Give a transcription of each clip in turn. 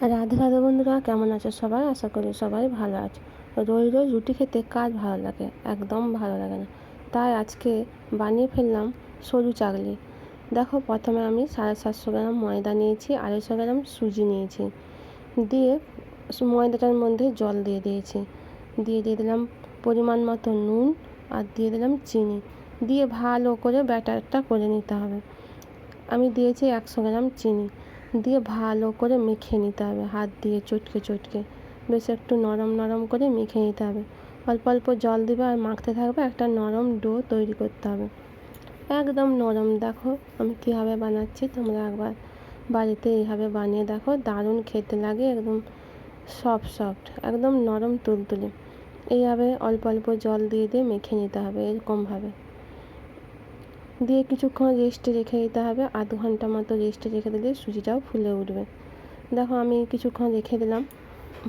রাধে রাধে বন্ধুরা, কেমন আছো সবাই? আশা করি সবাই ভালো আছে। রোজ রোজ রুটি খেতে কার ভালো লাগে? একদম ভালো লাগে না। তাই আজকে বানিয়ে ফেললাম সরু চাগলি দেখো, প্রথমে আমি সাড়ে সাতশো গ্রাম ময়দা নিয়েছি, আড়াইশো গ্রাম সুজি নিয়েছি। দিয়ে ময়দাটার মধ্যে জল দিয়ে দিয়েছি। দিয়ে দিয়ে দিলাম পরিমাণ মতো নুন আর দিয়ে দিলাম চিনি। দিয়ে ভালো করে ব্যাটারটা করে নিতে হবে। আমি দিয়েছি একশো গ্রাম চিনি। দিয়ে ভালো করে মেখে নিতে হবে। হাত দিয়ে চটকে চটকে। বেশ একটু নরম নরম করে মেখে নিতে হবে। অল্প অল্প জল দেবে আর মাখতে থাকবে। একটা নরম ডো তৈরি করতে হবে। একদম নরম। দেখো, আমি কীভাবে বানাচ্ছি, তোমরা একবার বাড়িতে এইভাবে বানিয়ে দেখো। দারুণ খেতে লাগে, একদম সফট সফট একদম নরম, তুলতুলে। এইভাবে অল্প অল্প জল দিয়ে দিয়ে মেখে নিতে হবে এরকমভাবে। দিয়ে কিছুক্ষণ রেস্টে রেখে দিতে হবে। আধ ঘণ্টা মতো রেস্টে রেখে দিলে সুজিটাও ফুলে উঠবে। দেখো আমি কিছুক্ষণ রেখে দিলাম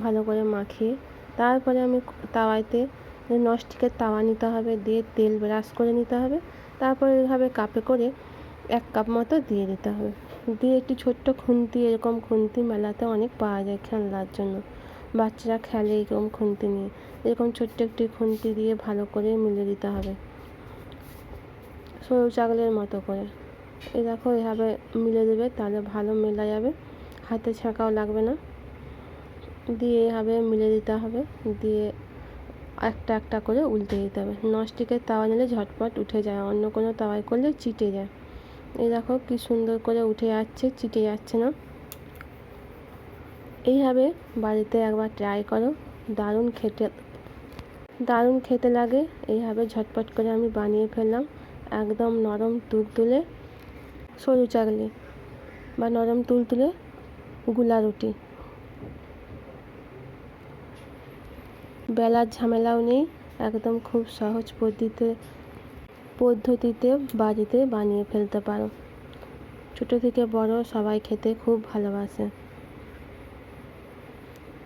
ভালো করে মাখিয়ে। তারপরে আমি তাওয়াতে নস্টিকের তাওয়া নিতে হবে, দিয়ে তেল ব্রাশ করে নিতে হবে। তারপরে এভাবে কাপে করে এক কাপ মতো দিয়ে দিতে হবে। দিয়ে একটি ছোট্ট খুন্তি, এরকম খুন্তি মেলাতে অনেক পাওয়া যায় খেলনার জন্য। বাচ্চারা খেলে এরকম খুন্তি নিয়ে। এরকম ছোট্ট একটি খুন্তি দিয়ে ভালো করে মিলে দিতে হবে। সরু চাগলের মতো করে। এই দেখো, এভাবে মিলে দেবে, তাহলে ভালো মেলা যাবে। হাতে ছাঁকাও লাগবে না। দিয়ে এভাবে মিলে দিতে হবে। দিয়ে একটা একটা করে উল্টে দিতে হবে। নস্টিকের তাওয়া নিলে ঝটপট উঠে যায়, অন্য কোনো তাওয়ায় করলে চিটে যায়। এই দেখো, কি সুন্দর করে উঠে যাচ্ছে, চিটে যাচ্ছে না। এইভাবে বাড়িতে একবার ট্রাই করো। দারুণ খেতে দারুণ খেতে লাগে। এইভাবে ঝটপট করে আমি বানিয়ে ফেললাম। একদম নরম তুলতুলে সরু চাগলি বা নরম তুলতুলে গুলা রুটি। বেলার ঝামেলাও নেই, একদম খুব সহজ পদ্ধতিতে পদ্ধতিতে বাড়িতে বানিয়ে ফেলতে পারো। ছোটো থেকে বড় সবাই খেতে খুব ভালোবাসে।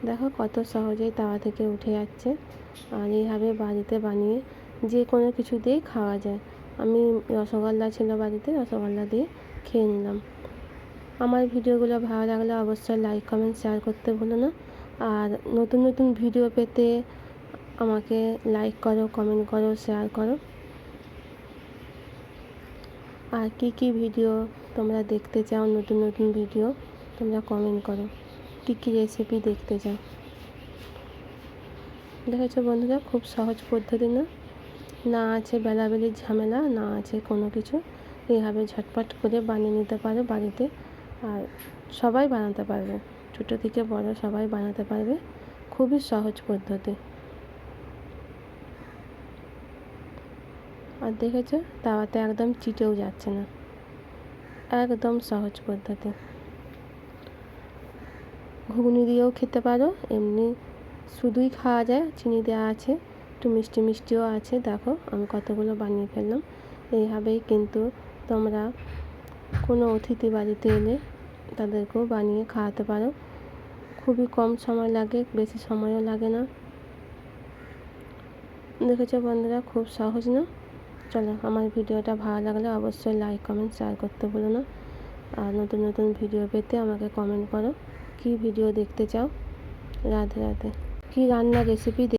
দেখো কত সহজেই তাওয়া থেকে উঠে যাচ্ছে। আর এইভাবে বাড়িতে বানিয়ে যে কোনো কিছু দিয়েই খাওয়া যায়। আমি রসগোল্লা ছিল বাড়িতে, রসগোল্লা দিয়ে খেয়ে নিলাম। আমার ভিডিওগুলো ভালো লাগলে অবশ্যই লাইক কমেন্ট শেয়ার করতে ভুলো না। আর নতুন নতুন ভিডিও পেতে আমাকে লাইক করো কমেন্ট করো শেয়ার করো। আর কি কি ভিডিও তোমরা দেখতে চাও, নতুন নতুন ভিডিও তোমরা কমেন্ট করো। কী কী রেসিপি দেখতে চাও। দেখেছ বন্ধুরা, খুব সহজ পদ্ধতি না? না আছে বেলাবেলির ঝামেলা, না আছে কোনো কিছু। এইভাবে ঝটপট করে বানিয়ে নিতে পারো বাড়িতে। আর সবাই বানাতে পারবে। ছোটো থেকে বড় সবাই বানাতে পারবে। খুবই সহজ পদ্ধতি। আর দেখেছ? তাওয়াতে একদম চিটেও যাচ্ছে না। একদম সহজ পদ্ধতি। ঘুগনি দিয়েও খেতে পারো। এমনি শুধুই খাওয়া যায়, চিনি দেওয়া আছে। একটু মিষ্টি মিষ্টিও আছে, দেখো আমি কতগুলো বানিয়ে ফেললাম। এইভাবেই কিন্তু তোমরা কোনো অতিথি বাড়িতে এলে তাদেরকেও বানিয়ে খাওয়াতে পারো। খুবই কম সময় লাগে, বেশি সময়ও লাগে না। দেখেছ বন্ধুরা, খুব সহজ না? চলো, আমার ভিডিওটা ভালো লাগলে অবশ্যই লাইক কমেন্ট শেয়ার করতে ভুলো না। আর নতুন নতুন ভিডিও পেতে আমাকে কমেন্ট করো। কী ভিডিও দেখতে চাও? রাধে রাধে। কী রান্নার রেসিপি